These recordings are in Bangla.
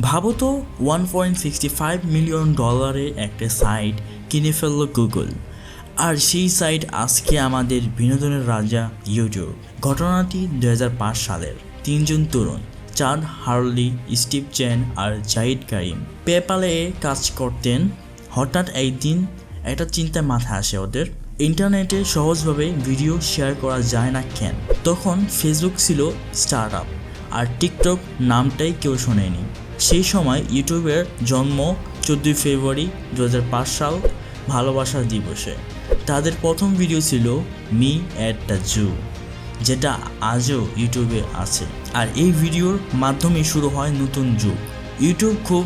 ভাবো তো one point sixty five million ডলারের একটা সাইট কিনে ফেলল গুগল আর সেই সাইট আজকে আমাদের বিনোদনের রাজা ইউটিউব ঘটনাটি দু হাজার পাঁচ সালের। তিনজন তরুণ, চাঁদ, হার্লি, স্টিভ চেন আর জাহিদ কারিম। পেপালে কাজ করতেন। হঠাৎ একদিন একটা চিন্তা মাথায় আসে ওদের। ইন্টারনেটে সহজভাবে ভিডিও শেয়ার করা যায় না কেন? তখন ফেসবুক ছিল স্টার্ট আর টিকটক নামটাই কেউ শোনেনি। সেই সময় ইউটিউবের জন্ম চোদ্দোই ফেব্রুয়ারি দু হাজার পাঁচ সাল ভালোবাসার দিবসে। তাদের প্রথম ভিডিও ছিল মি অ্যাট দ্য জু, যেটা আজও ইউটিউবে আছে। আর এই ভিডিওর মাধ্যমে শুরু হয় নতুন যুগ। ইউটিউব খুব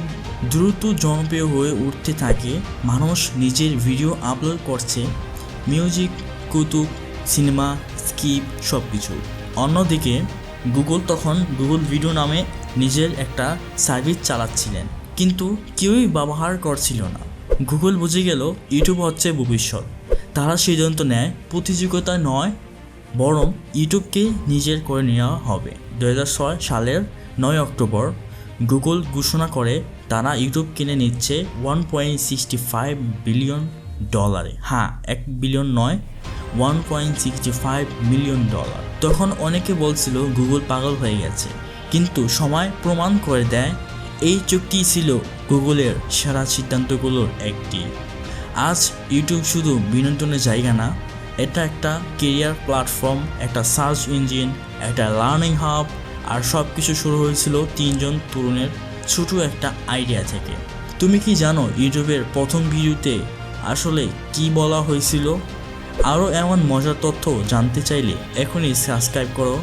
দ্রুত জনপ্রিয় হয়ে উঠতে থাকে। মানুষ নিজের ভিডিও আপলোড করছে। মিউজিক কৌতুক সিনেমা স্কিপ সব কিছু অন্যদিকে গুগল তখন গুগল ভিডিও নামে নিজের একটা সার্ভিস চালাচ্ছিলেন। কিন্তু কেউই ব্যবহার করছিল না। গুগল বুঝে গেল, ইউটিউব হচ্ছে ভবিষ্যৎ। তারা সিদ্ধান্ত নেয়, প্রতিযোগিতা নয়, বরং ইউটিউবকে নিজের করে নেওয়া হবে। দু হাজার ছয় সালের নয় অক্টোবর, গুগল ঘোষণা করে, তারা ইউটিউব কিনে নিচ্ছে one point sixty five billion ডলারে হ্যাঁ এক বিলিয়ন নয় one point sixty five million dollar তখন অনেকে বলছিল গুগল পাগল হয়ে গেছে। কিন্তু সময় প্রমাণ করে দেয়, এই চুক্তি ছিল গুগলের সেরা সিদ্ধান্তগুলোর একটি। আজ ইউটিউব শুধু বিনোদনের জায়গা না, এটা একটা কেরিয়ার প্ল্যাটফর্ম একটা সার্চ ইঞ্জিন একটা লার্নিং হাব আর সব কিছু শুরু হয়েছিল তিনজন তরুণের ছোট একটা আইডিয়া থেকে। তুমি কি জানো ইউটিউবের প্রথম ভিডিওতে আসলে কি বলা হয়েছিল? আরও এমন মজার তথ্য জানতে চাইলে এখনই সাবস্ক্রাইব করো।